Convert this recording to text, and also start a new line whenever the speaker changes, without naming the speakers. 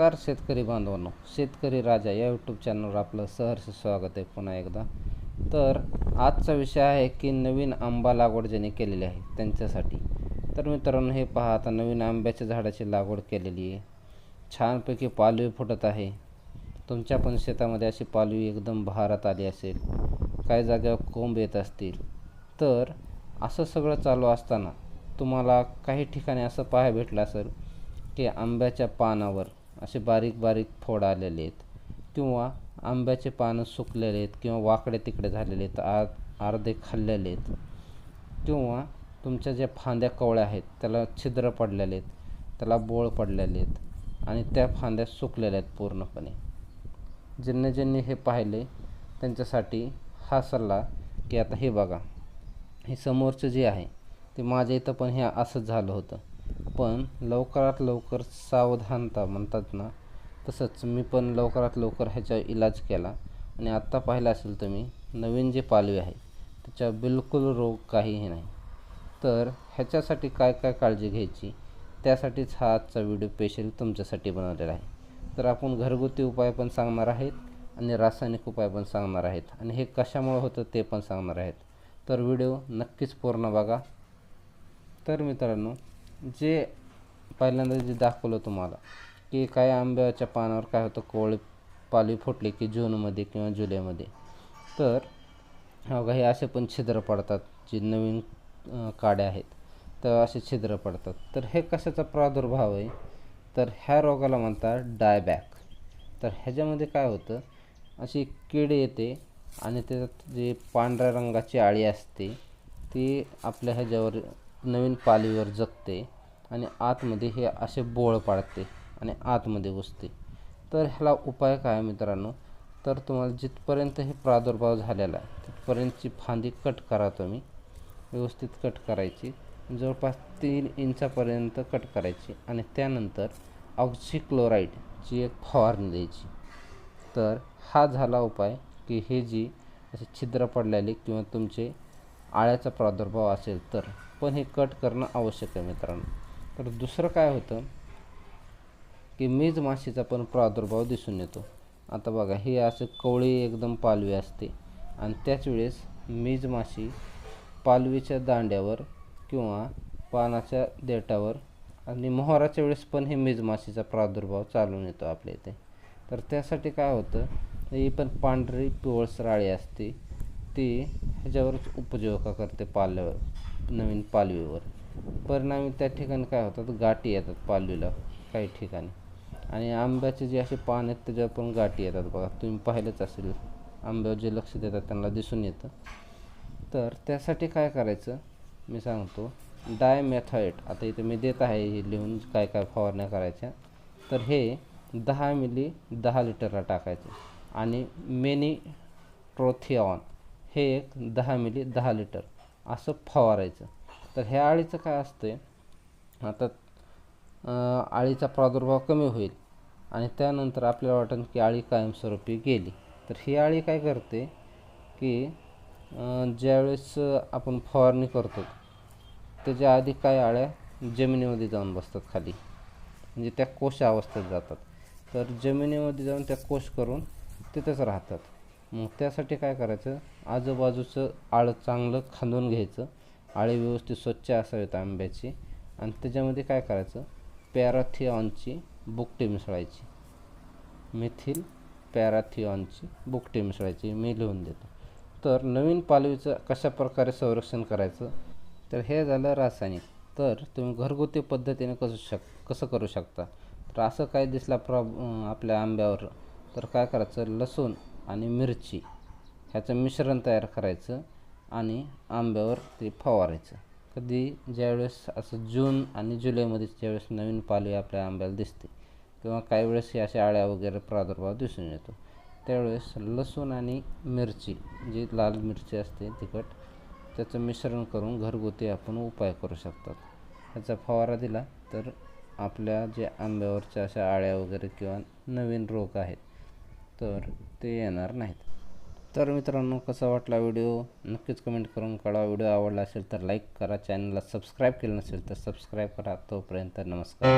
नमस्कार शेतकरी बांधवांनो शेतकरी राजा या यूट्यूब चॅनलवर आपलं सहर्ष स्वागत आहे पुन्हा एकदा. तर आजचा विषय आहे की नवीन आंबा लागवड ज्यांनी केलेली आहे त्यांच्यासाठी. तर मित्रांनो हे पहा आता नवीन आंब्याच्या झाडाची लागवड केलेली आहे. छानपैकी पालवी फुटत आहे. तुमच्या पण शेतामध्ये अशी पालवी एकदम बहारात आली असेल. काही जागेवर कोंब येत असतील. तर असं सगळं चालू असताना तुम्हाला काही ठिकाणी असं पाहायला भेटलं असेल की आंब्याच्या पानावर असे बारीक बारीक फोड आलेले आहेत. किंवा आंब्याचे पानं सुकलेले आहेत किंवा वाकडे तिकडे झालेले आहेत आ अर्धे खाल्लेले आहेत. किंवा तुमच्या ज्या फांद्या कवळ्या आहेत त्याला छिद्र पडलेले आहेत त्याला बोळ पडलेले आहेत आणि त्या फांद्या सुकलेल्या आहेत पूर्णपणे. ज्यांनी ज्यांनी हे पाहिले त्यांच्यासाठी हा सल्ला की आता हे बघा हे समोरचं जे आहे ते माझ्या इथं पण हे असंच झालं होतं. पण लवकरात लवकर सावधानता म्हणतात ना तसंच मी पण लवकरात लवकर ह्याचा इलाज केला. आणि आत्ता पाहिलं असेल तुम्ही नवीन जे पालवी आहे त्याच्या बिलकुल रोग काहीही नाही. तर ह्याच्यासाठी काय काय काळजी घ्यायची? त्यासाठीच हा आजचा व्हिडिओ स्पेशल तुमच्यासाठी बनवलेला आहे. तर आपण घरगुती उपाय पण सांगणार आहेत आणि रासायनिक उपाय पण सांगणार आहेत. आणि हे कशामुळे होतं ते पण सांगणार आहेत. तर व्हिडिओ नक्कीच पूर्ण बघा. तर मित्रांनो जे पहिल्यांदा जे दाखवलं तुम्हाला की काय आंब्याच्या पानावर काय होतं कोळी पाली फुटली की जूनमध्ये किंवा जुलैमध्ये. तर काही हे असे पण छिद्र पडतात जे नवीन काड्या आहेत तर असे छिद्र पडतात. तर हे कशाचा प्रादुर्भाव आहे? तर ह्या रोगाला म्हणतात डायबॅक. तर ह्याच्यामध्ये काय होतं अशी कीड येते आणि त्याच्यात जे पांढऱ्या रंगाची आळी असते ती आपल्या ह्याच्यावर नवीन पालीवर जगते आणि आतमध्ये हे असे बोळ पाडते आणि आतमध्ये घुसते तर ह्याला उपाय काय मित्रांनो? तर तुम्हाला जिथपर्यंत हे प्रादुर्भाव झालेला आहे तिथपर्यंतची फांदी कट करा तुम्ही. व्यवस्थित कट करायची. जवळपास तीन इंचापर्यंत कट करायची आणि त्यानंतर ऑक्सिक्लोराईडची एक फवारणी द्यायची. तर हा झाला उपाय की हे जी असे छिद्र पडलेले किंवा तुमचे आळ्याचा प्रादुर्भाव असेल तर पण हे कट करणं आवश्यक आहे मित्रांनो. तर दुसरं काय होतं की मीज माशीचा पण प्रादुर्भाव दिसून येतो. आता बघा हे असं कवळी एकदम पालवी असते. आणि त्याच वेळेस मीज माशी पालवीच्या दांड्यावर किंवा पानाच्या देठावर आणि मोहराच्या वेळेस पण हे मीज माशीचा प्रादुर्भाव चालून येतो आपल्या इथे. तर त्यासाठी काय होतं ही पण पांढरी पिवळसराळी असते. ती ह्याच्यावरच उपजीविका करते पाल्यावर. नवीन पालवीवर. परिणामी त्या ठिकाणी काय होतात? गाठी येतात पालवीला काही ठिकाणी. आणि आंब्याचे जे असे पान आहेत त्याच्यावर पण गाठी येतात बघा. तुम्ही पाहिलंच असेल. आंब्यावर जे लक्ष देतात त्यांना दिसून येतं. तर त्यासाठी काय करायचं? मी सांगतो. डायमेथॉएट आता इथे मी देत आहे हे लिहून काय काय फवारण्या करायच्या. तर हे दहा मिली दहा लिटरला टाकायचं. आणि मेनी ट्रोथिऑन हे एक दहा मिली दहा लिटर. असं फवारायचं. तर ह्या आळीचं काय असतं आता अळीचा आळीचा प्रादुर्भाव कमी होईल आणि त्यानंतर आपल्याला वाटेल की आळी कायमस्वरूपी गेली. तर ही आळी काय करते की ज्यावेळेस आपण फवारणी करतो त्याच्या आधी काय आळ्या जमिनीमध्ये जाऊन बसतात खाली. म्हणजे त्या कोश अवस्थेत जातात. तर जमिनीमध्ये जाऊन त्या कोश करून तिथंच राहतात. मग त्यासाठी काय करायचं? आजूबाजूचं आळं चांगलं खांदून घ्यायचं. आळी व्यवस्थित स्वच्छ असावीत आंब्याची. आणि त्याच्यामध्ये काय करायचं? पॅराथिऑनची बुकटी मिसळायची. मिथिल पॅराथिऑनची बुकटी मिसळायची. मी लिहून देतो. तर नवीन पालवीचं कशा प्रकारे संरक्षण करायचं? तर हे झालं रासायनिक. तर तुम्ही घरगुती पद्धतीने कसं शक कसं करू शकता? तर असं काय दिसला प्रॉब आपल्या आंब्यावर? तर काय करायचं? लसूण आणि मिरची ह्याचं मिश्रण तयार करायचं आणि आंब्यावर ते फवारायचं. कधी ज्यावेळेस असं जून आणि जुलैमध्ये ज्यावेळेस नवीन पालवी आपल्या आंब्याला दिसते किंवा काही वेळेस हे अशा आळ्या वगैरे प्रादुर्भाव दिसून येतो. त्यावेळेस लसूण आणि मिरची जी लाल मिरची असते तिखट त्याचं मिश्रण करून घरगुती आपण उपाय करू शकतात. ह्याचा फवारा दिला तर आपल्या जे आंब्यावरच्या अशा आळ्या वगैरे किंवा नवीन रोग आहेत तर ते येणार नाहीत. तर मित्रांनो कसा वाटला व्हिडिओ? नक्कीच कमेंट करून कळा व्हिडिओ आवडला असेल तर लाईक करा. चॅनलला सबस्क्राईब केलं नसेल तर सबस्क्राईब करा. तोपर्यंत नमस्कार.